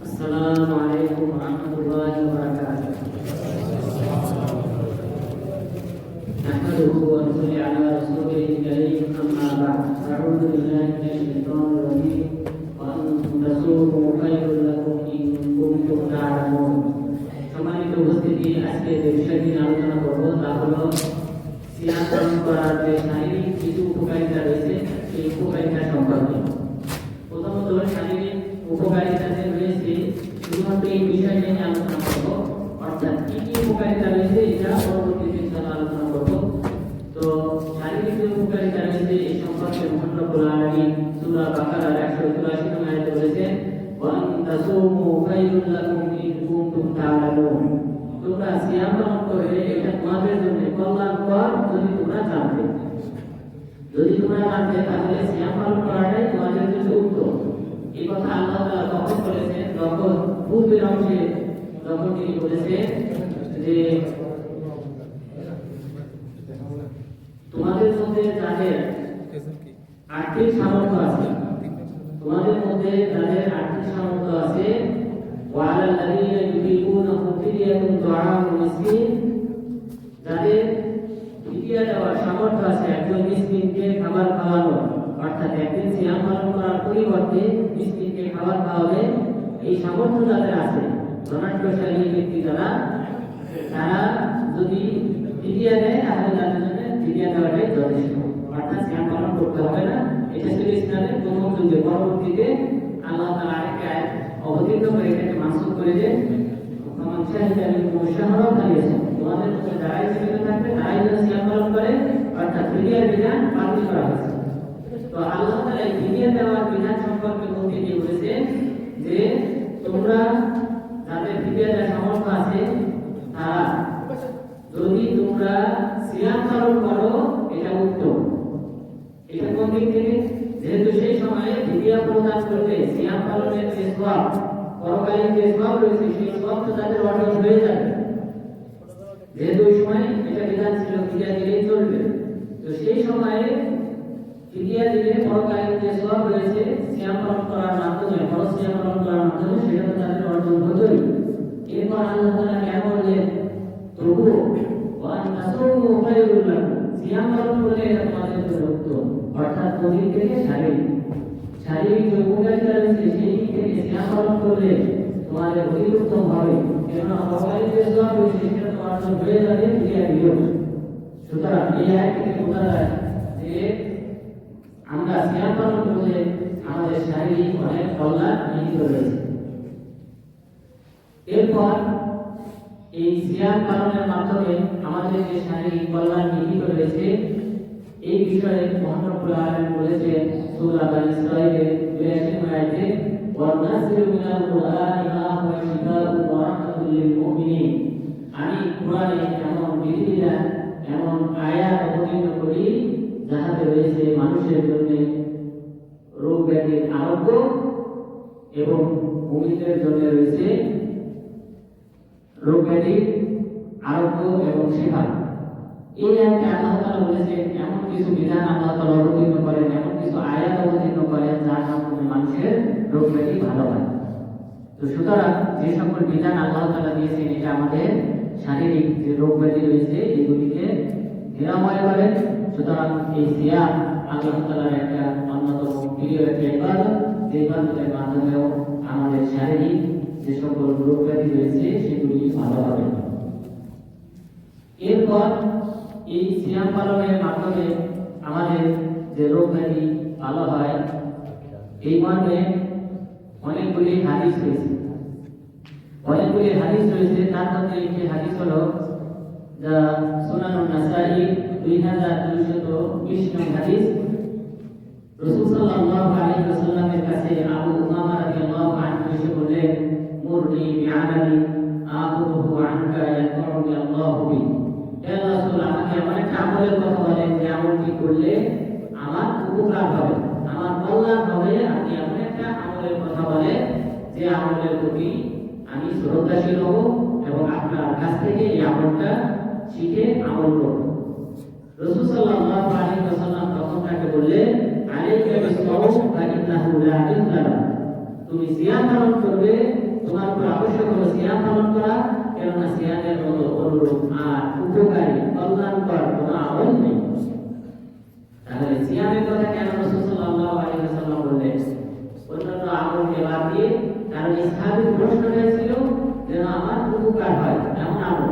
السلام عليكم ورحمة الله وبركاته نحمده ونصلي على رسوله الكريم أما بعد أعوذ بالله من الشيطان الرجيم وأن تصوموا خير لكم إن كنتم تعلمون সম্মানিত উপস্থিতি আজকে যে বিষয়টি নিয়ে আলোচনা করবো তা হলো সিয়াম পালন করার যে শারীরিক কিছু উপকারিতা রয়েছে কল্যাণকর যদি তোমরা জানতে যদি তোমরা জানতে তাহলে সিয়াম পালন করাটাই তোমাদের জন্য উত্তম এই কথা আল্লাহ তাআলা তখন বলেছেন যখন পূর্বের অংশে যখন তিনি বলেছেন যে তোমাদের মধ্যে যাদের আর্থিক সামর্থ্য আছে তোমাদের মধ্যে যাদের আর্থিক সামর্থ্য আছে ওয়ালা الذين يطيقونه فدية طعام مسكين যাদের ফিদিয়া দেওয়ার সামর্থ্য আছে, একজন মিসকিনকে খাবার খাওয়ানো। অর্থাৎ একদিন সিয়াম পালন করার পরিবর্তে মিসকিনকে খাবার খাওয়াবে, এই সামর্থ্য যাদের আছে। ধনাঢ্যশালী ব্যক্তি যারা, তারা যদি ফিদিয়া দেয়, তাহলে তাদের জন্য ফিদিয়া দেওয়াটাই যথেষ্ট। অর্থাৎ সিয়াম পালন করতে হবে না। এটা ছিল ইসলামের প্রথম যুগে। পরবর্তীতে আল্লাহ তাআলা আরেকটা অবতীর্ণ করে এটাকে মানসুখ করে যে আমার তোমাদের যারাই সম্পর্কে তোমরা যাদের সামর্থ্য আছে, তারা যদি তোমরা সিয়াম পালন করো, এটা উত্তম। এটা যেহেতু সেই সময়ে ফিদিয়া প্রদান করলে সিয়াম পালনের যে সওয়াব পরকালীন যে সওয়াব রয়েছে, সেই সওয়াব তো তাদের অর্জন হয়ে যাবে। যেহেতু ওই সময় এটা বিধান ছিল ফিদিয়া দিলেই চলবে। তো সেই সময়ে ফিদিয়া দিলে পরকালীন যে সওয়াব রয়েছে সিয়াম পালন করার মাধ্যমে সিয়াম পালন করার মাধ্যমে সেটা তো তাদের অর্জন হতোই। এরপর আল্লাহ তাআলা কেন বললেন তবুও সিয়াম পালন করলে এটা তোমাদের জন্য অর্থাৎ কোদিক থেকে শারীরিক শারীরিক যে উপকারিতা রয়েছে, সেই সিয়াম পালন করলে তোমাদের অতি হবে। কেননা অকালীন যে সওয়াব রয়েছে, সেটা তোমার জন্য হয়ে যাবে ক্রিয়া বিয়োগ সুতরাং এই আয়াত থেকে যে আমরা সিয়াম পালন করলে আমাদের শারীরিক অনেক কল্যাণ নিহিত রয়েছে। এরপর এই সিয়াম পালনের মাধ্যমে আমাদের যে শারীরিক কল্যাণ নিহিত রয়েছে, এই বিষয়ে মহানবুল আলম বলেছেন ইসরাঈলের 82 আয়াতে ওয়ানাসিরু মিনাল কুরআনি মা হুয়া শিফাউন ওয়া রাহমাতুল লিল মুমিনিন আমি কুরআনে এমন বিধিবিধান এমন আয়াত অবতীর্ণ করি যাহাতে রয়েছে মানুষের জন্য রোগ ব্যাধির আরোগ্য এবং মুমিনদের জন্য রয়েছে রোগ ব্যাধির আরোগ্য এবং সেবা। এই আয়াতে আল্লাহ তাআলা বলেছেন এমন কিছু বিধান আল্লাহ তাআলা অবতীর্ণ করেন, এমন কিছু আয়াত অবতীর্ণ করেন, যার মাধ্যমে মানুষের রোগ ব্যাধি ভালো হয়। তো সুতরাং যে সকল বিধান আল্লাহ তাআলা দিয়েছেন, এটা আমাদের শারীরিক যে রোগ ব্যাধি রয়েছে, এগুলিকে নিরাময় করে। সুতরাং এই সিয়াম আল্লাহ তাআলার একটা অন্যতম প্রিয় একটা ইবাদত। যে ইবাদতের মাধ্যমেও আমাদের শারীরিক যে সকল রোগ ব্যাধি রয়েছে, সেগুলি ভালো হবে। এরপর এই সিয়াম পালনের মাধ্যমে আমাদের যে রোগ ব্যাধি ভালো হয়, এই মর্মে অনেকগুলি হাদিস রয়েছে। অনেকগুলি হাদিস রয়েছে, তার মধ্যে একটি হাদিস হলো যা সুনানুন নাসাই দুই হাজার দুইশত বিশ নং হাদিস। ওয়াসাল্লামের কাছে আমলের কথা বলেন যে আমলটি করলে আমার উপকার হবে, আমার কল্যাণ হবে। আপনি এমন একটা আমলের কথা বলেন যে আমলের প্রতি আমি শ্রদ্ধাশীল হব এবং আপনার কাছ থেকে এই আমলটা শিখে আমল করব। রসুল সাল্লাল্লাহু আলাইহি ওয়াসাল্লাম তখন তাকে বললেন আলাইকা বিসসাওম ফা ইন্নাহু লা ইল্লা তুমি সিয়াম পালন করবে কেননা সিয়াদের মতো অনুরূপ আর উপকারী কল্যাণকর কোনো আমল নেই তাহলে সিয়ামের কথা কেন রসুল্লাহ আলী বললেন অন্যান্য আমলকে বাদ দিয়ে কারণ ইসলামের প্রশ্ন হয়েছিল যেন আমার উপকার হয় এমন আমল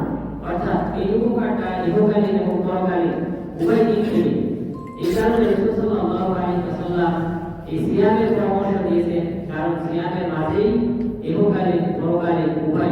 অর্থাৎ এই উপকারটা ইহকালীন এবং পরকালীন উভয় দিক থেকে এই কারণে রসুল্লাহ আলী সাল্লাম এই সিয়ামের পরামর্শ দিয়েছেন, কারণ সিয়ামের মাঝেই ইহকালীন পরকালীন উভয়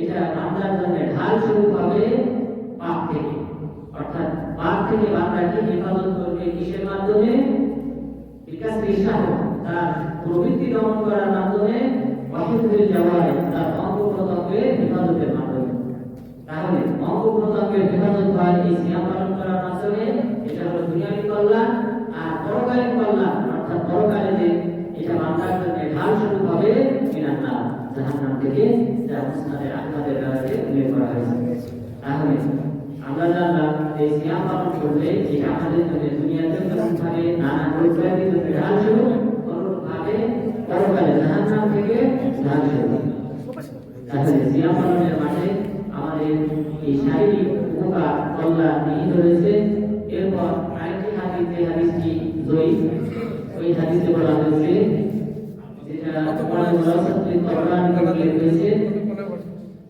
এটা বান্দার জন্য ঢাল স্বরূপ হবে পাপ থেকে। অর্থাৎ পাপ থেকে বান্দাকে হেফাজত করবে কিসের মাধ্যমে? বিকাশ রিসাহ তার প্রবৃত্তি দমন করার মাধ্যমে অসুখের যাওয়ায় তার অঙ্গ প্রত্যঙ্গের হেফাজতের মাধ্যমে। তাহলে অঙ্গ প্রত্যঙ্গের হেফাজত হয় এই সিয়াম পালন করার মাধ্যমে এটা হলো দুনিয়াবী কল্যাণ আর পরকালীন কল্যাণ অর্থাৎ পরকালে যে এটা বান্দার জন্য ঢাল শুরু হবে মিনার নাম জাহান্নাম থেকে যা মুসনাদের আহমদের রাতে উল্লেখ করা হয়েছে আমরা জানলাম এই সিয়াম পালন করলে এটা আমাদের জন্য দুনিয়াতে যেমনভাবে নানা রোগব্যাধি জন্য ঢাল শুরু অনুরূপভাবে পরকালে জাহান্নাম থেকে ঢাল তাহলে সিয়াম পালনের মাঠে আমাদের এই শারীরিক উপকার কল্যাণ নিহিত রয়েছে এরপর আরেকটি হাদিস যে হাদিসটি জয়ী ওই হাদিসে বলা হয়েছে যেটা তোমার কোরআন রয়েছে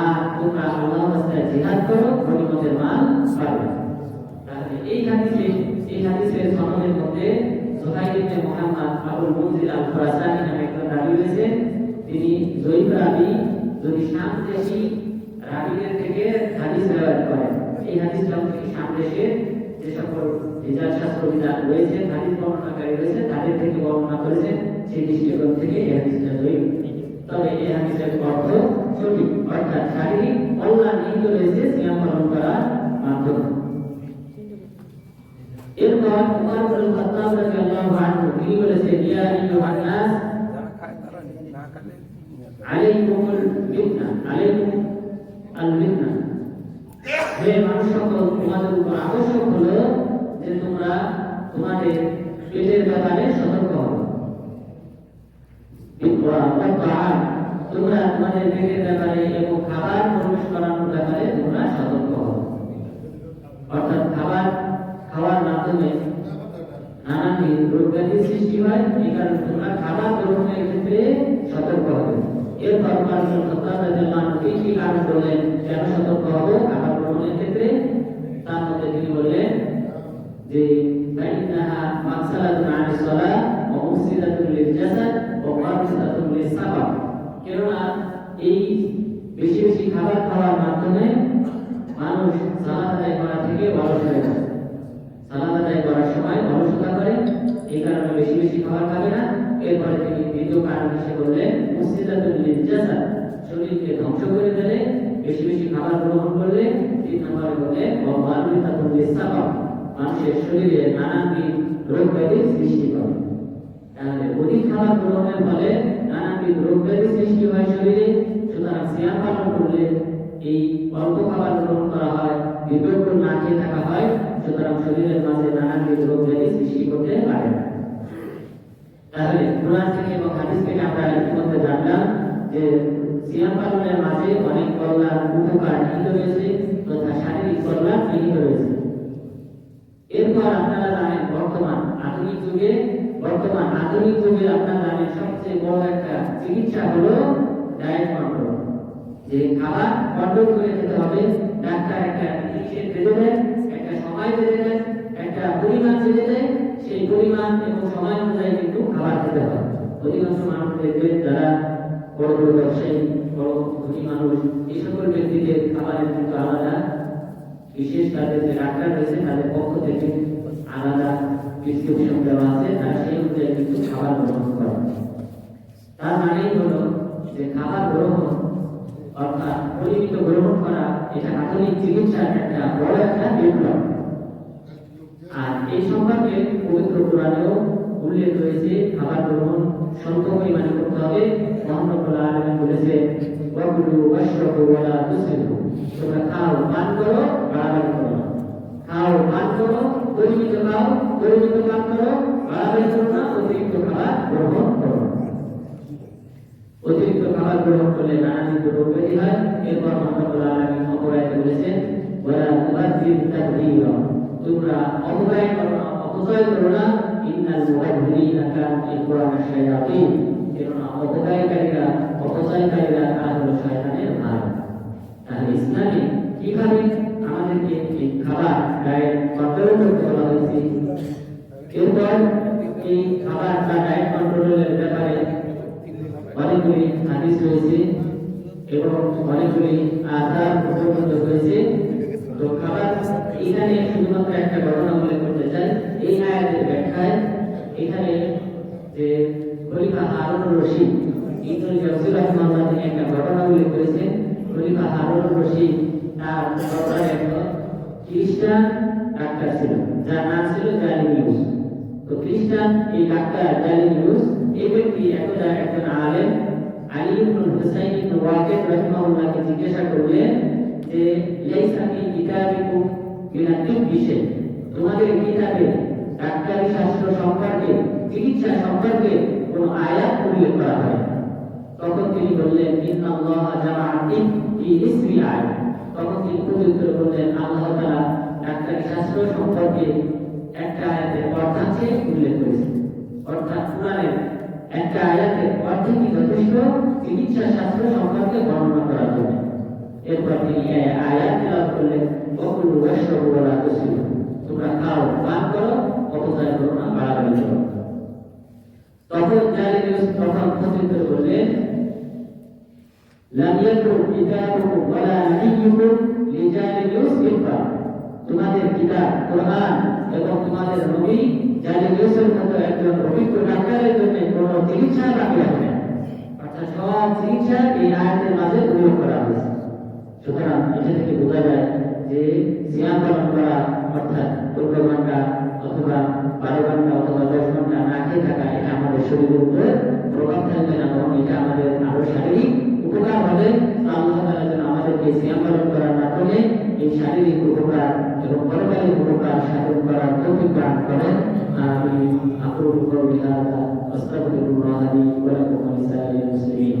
আর তোমরা আল্লাহ রাস্তায় জিহাদ করো গনিমতের মাল পাবে তাহলে এই হাদিসে, এই হাদিসের সনদের মধ্যে সুহাইল ইবনে মুহাম্মদ আবুল মুনজির আল খুরাসানি নামে একজন রাবী রয়েছে। তিনি জয়ীফ রাবী, যদি শাম দেশি রাবীদের থেকে হাদিস রেওয়ায়ত করেন। এই হাদিসটা থেকে শাম দেশের যে সকল রিজাল শাস্ত্রবিদান রয়েছে হাদিস বর্ণনাকারী রয়েছে তাদের থেকে বর্ণনা করেছেন, সেই দৃষ্টিকোণ থেকে এই হাদিসটা জয়ীফ তবে এই হাদিসের অর্থ সঠিক অর্থাৎ শারীরিক কল্যাণ নিহিত রয়েছে সিয়াম পালন করার মাধ্যমে এরপর উমর ইবনে খাত্তাব রাদিয়াল্লাহু আনহু তিনি বলেছেন ইয়া আইয়ুহান নাস আলাইকুমুল মিন্না আলাইকুম আল মিন্না হে মানুষ সকল তোমাদের উপর আবশ্যক হলো যে তোমরা তোমাদের পেটের ব্যাপারে সতর্ক হও তোমরা তোমাদের পেটের ব্যাপারে এবং খাবার প্রবেশ করানোর ব্যাপারে তোমরা সতর্ক হও অর্থাৎ খাবার খাওয়ার মাধ্যমে নানাবিধ রোগ ব্যাধি সৃষ্টি হয় এই কারণে তোমরা খাবার গ্রহণের ক্ষেত্রে সতর্ক হবে এরপর কারণ কি কি কারণ বললেন কেন সতর্ক হবো খাবার গ্রহণের ক্ষেত্রে তার মধ্যে তিনি বললেন যে فإنها مقصدة عن الصلاة ومفسدة للجسد ومفسدة للسفر খাবার খাওয়ার মাধ্যমে মানুষ সালাত আদায় করা থেকে অলস হয়ে যায়। সালাত আদায় করার সময় অলসতা করে, এই কারণে বেশি বেশি খাবার খাবে না। এরপরে তিনি দ্বিতীয় কারণ হিসেবে বললেন মুসিদাতুল লিজাসাদ শরীরকে ধ্বংস করে দেবে বেশি বেশি খাবার গ্রহণ করলে তিন নম্বরে বলে ওয়ামালুতাতুল লিসাবাব মানুষের শরীরে নানাবিধ রোগ ব্যাধি সৃষ্টি করে। তাহলে অধিক খাবার গ্রহণের ফলে নানাবিধ রোগ সৃষ্টি হয় শরীরে। সুতরাং সিয়াম পালন করলে এই অল্প খাবার গ্রহণ করা হয় দীর্ঘক্ষণ না খেয়ে থাকা হয়। সুতরাং শরীরের মাঝে নানাবিধ রোগ ব্যাধি সৃষ্টি করতে পারে। না তাহলে কোরআন থেকে এবং হাদিস থেকে আমরা ইতিমধ্যে জানলাম যে সিয়াম পালনের মাঝে অনেক কল্যাণ উপকার নিহিত রয়েছে তথা শারীরিক কল্যাণ নিহিত রয়েছে। এরপর আপনারা জানেন বর্তমান আধুনিক যুগে বর্তমান আধুনিক যুগে আপনারা জানেন সবচেয়ে বড় একটা চিকিৎসা হলো ডায়েট কন্ট্রোল। যে খাবার কন্ট্রোল করে খেতে হবে, ডাক্তার একটা নির্দেশ বেঁধে দেয় একটা সময় বেঁধে দেয় একটা পরিমাণ বেঁধে দেয় সেই পরিমাণ এবং সময় অনুযায়ী কিন্তু খাবার খেতে হবে। অধিকাংশ মানুষ দেখবেন যারা বড় বড় ব্যবসায়ী বড় ধনী মানুষ, এই সকল ব্যক্তিদের খাবারের কিন্তু আলাদা। বিশেষ তাদের যে ডাক্তার রয়েছে, তাদের পক্ষ থেকে আলাদা প্রেসক্রিপশন দেওয়া আছে, তারা সেই অনুযায়ী কিন্তু খাবার গ্রহণ করে তার মানেই হলো যে খাবার গ্রহণ, অর্থাৎ পরিমিত গ্রহণ করা, এটা আধুনিক চিকিৎসার একটা বড় একটা বিপ্লব। আর এই সম্পর্কে পবিত্র কোরআনেও উল্লেখ রয়েছে, খাবার গ্রহণ স্বল্প পরিমাণে করতে হবে। মহানবুল আলমী বলেছে ওয়াকুলু ওয়াশরাবু ওয়ালা তুসরিফু তোমরা খাও, পান করো, বাড়াবাড়ি করো খাও, পান করো পরিমিত খাও পরিমিত পান করো করো না অতিরিক্ত খাবার গ্রহণ করো অতিরিক্ত খাবার গ্রহণ করলে নানাবিধ রোগ ব্যাধি হয় এরপর মহানবুল আলমী বলেছেন ওয়ালা তুবাদ্দির তাকদীরা তোমরা অপব্যয় করো না অপচয় করো না ইন্নাল অপচয়কারীরা তারা হলো শয়তানের ভাই তাহলে ইসলামে কীভাবে আমাদেরকে এই খাবার ডায়েট কন্ট্রোল করতে বলা হয়েছে এরপর এই খাবার বা ডায়েট কন্ট্রোলের ব্যাপারে অনেকগুলি হাদিস রয়েছে এবং অনেকগুলি আধার উপলব্ধ হয়েছে তো খাবার এখানে শুধুমাত্র একটা ঘটনা উল্লেখ করতে চাই এই আয়াতের ব্যাখ্যায় এখানে যে খলিফা হারুন রশিদ ইবনুল জাওজি রাহিমাহুল্লাহ একটা ঘটনা উল্লেখ করেছেন। খলিফা হারুন রশিদ তার দরবারে একজন খ্রিস্টান ডাক্তার ছিল। যার নাম ছিল জালিমিউস। তো খ্রিস্টান এই ডাক্তার জালিমিউস এই ব্যক্তি একদা একজন আলেম। আলী ইবনুল হুসাইন ইবনে ওয়াকিদ রাহিমাহুল্লাহকে জিজ্ঞাসা করলেন যে, লাইসা ফি কিতাবিকুম মিনা তিব্বি তোমাদের কিতাবে ডাক্তারি শাস্ত্র সম্পর্কে, চিকিৎসা সম্পর্কে কোনো আয়াত উল্লেখ করা হয় তখন তিনি বললেন ইন্না আল্লাহ জামাআ তিব ফি ইসমি আয়াত। তখন তিনি পবিত্র বললেন আল্লাহ তাআলা ডাক্তারি শাস্ত্র সম্পর্কে একটা আয়াতের অর্ধাংশে উল্লেখ করেছেন অর্থাৎ কোরআনের একটা আয়াতের অর্ধেকই যথেষ্ট, চিকিৎসা শাস্ত্র সম্পর্কে বর্ণনা করার জন্য এরপর তিনি আয়াত তেলাওয়াত করলেন, ওকুলু ওয়াশরাবু ওয়ালা তুসরিফু তোমরা খাও, পান করো, অপচয় করো না, বাড়াবাড়ি করো। তখন জালিমিউস তখন প্রত্যুত্তর বললেন লাম ইয়াকুন কিতাবুকুম ওয়ালা নাবিয়্যুকুম লিজালিমিউস ইকরা তোমাদের কিতাব, কোরআন এবং তোমাদের নবী জালিমিউসের মতো একজন অভিজ্ঞ ডাক্তারের জন্য কোনো চিকিৎসা বাকি রাখবে অর্থাৎ সব চিকিৎসা এই আয়াতের মাঝে উল্লেখ করা হয়েছে। সুতরাং এটা থেকে বোঝা যায় যে সিয়াম পালন করা, অর্থাৎ চোদ্দ ঘণ্টা অথবা বারো ঘণ্টা অথবা দশ ঘণ্টা না খেয়ে থাকা, এটা আমাদের শরীরের উপরে প্রভাব ফেলবে না, বরং এটা আমাদের আরও শারীরিক হবে তো আল্লাহ তাআলা যেন আমাদেরকে সিয়াম পালন করার মাধ্যমে এই শারীরিক উপকার এবং পরকালীন উপকার সাধন করার তৌফিক দান করেন। আমি আকুল কওলি হাযা আস্তাগফিরুল্লাহ লি ওয়া লাকুম ওয়া লিসাইরিল মুসলিমিন।